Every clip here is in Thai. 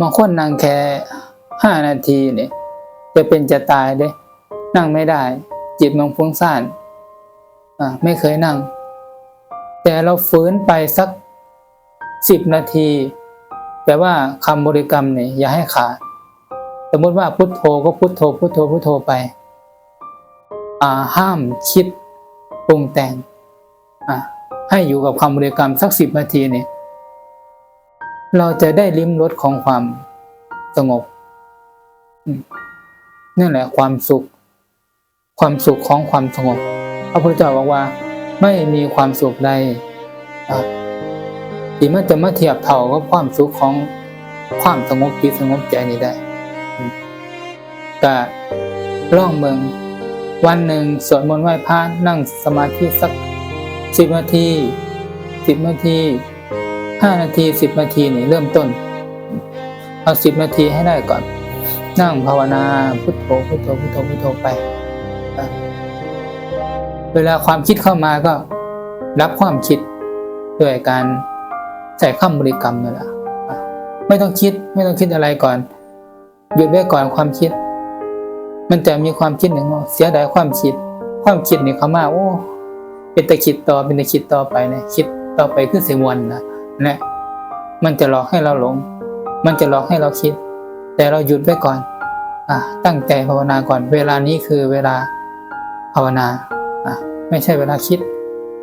บางคนนั่งแค่ห้านาทีเนี่ยจะเป็นจะตายเด้นั่งไม่ได้ จิตมันฟุ้งซ่านอ่าไม่เคยนั่ง แต่เราฝืนไปสักสิบนาทีแต่ว่าคำบริกรรมเนี่ยอย่าให้ขาดสมมติว่าพุทโธก็พุทโธพุทโธพุทโธไป อ่าห้ามคิดปรุงแต่งอ่าให้อยู่กับคำบริกรรมสักสิบนาทีเนี่ย เราจะได้ลิ้มรสของความสงบนั่นแหละความสุข ความสุขของความสงบ พระพุทธเจ้าบอกว่า ไม่มีความสุขใดที่มันจะมาเทียบเท่ากับความสุขของความสงบจิตสงบใจนี้ได้ก็ล่องเมือง วันหนึ่งสวดมนต์ไหว้พระนั่งสมาธิสักสิบนาทีสิบนาที ห้านาทีสิบนาทีนี่เริ่มต้น เอาสิบนาทีให้ได้ก่อน นั่งภาวนาพุทโธพุทโธพุทโธพุทโธไป เวลาความคิดเข้ามาก็ รับความคิดด้วยการใส่คำบริกรรมนั่นแหละไม่ต้องคิดไม่ต้องคิดอะไรก่อน หยุดไว้ก่อนความคิด มันจะมีความคิดหนึ่งเสียดายความคิด ความคิดนี่เขามาโอ้ เป็นตะคิดต่อเป็นตะคิดต่อไปนะคิดต่อไปคือเสียวันนะ นะมันจะหลอกให้เราหลง มันจะหลอกให้เราคิด แต่เราหยุดไว้ก่อนอะตั้งใจภาวนาก่อน เวลานี้คือเวลาภาวนาอะไม่ใช่เวลาคิด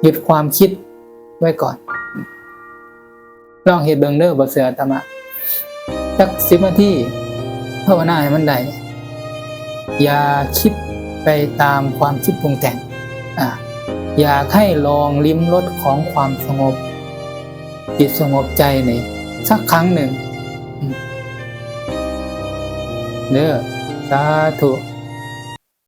หยุดความคิดไว้ก่อน ลองเหตุเบิงเด้อบทเสือธรรมะสักสิบนาทีภาวนาให้มันได้อย่าคิดไปตามความคิดปรุงแต่งอะอยาให้ลองลิ้มรสของความสงบ จิตสงบใจนี่สักครั้งหนึ่งอืมเด้อสาธุ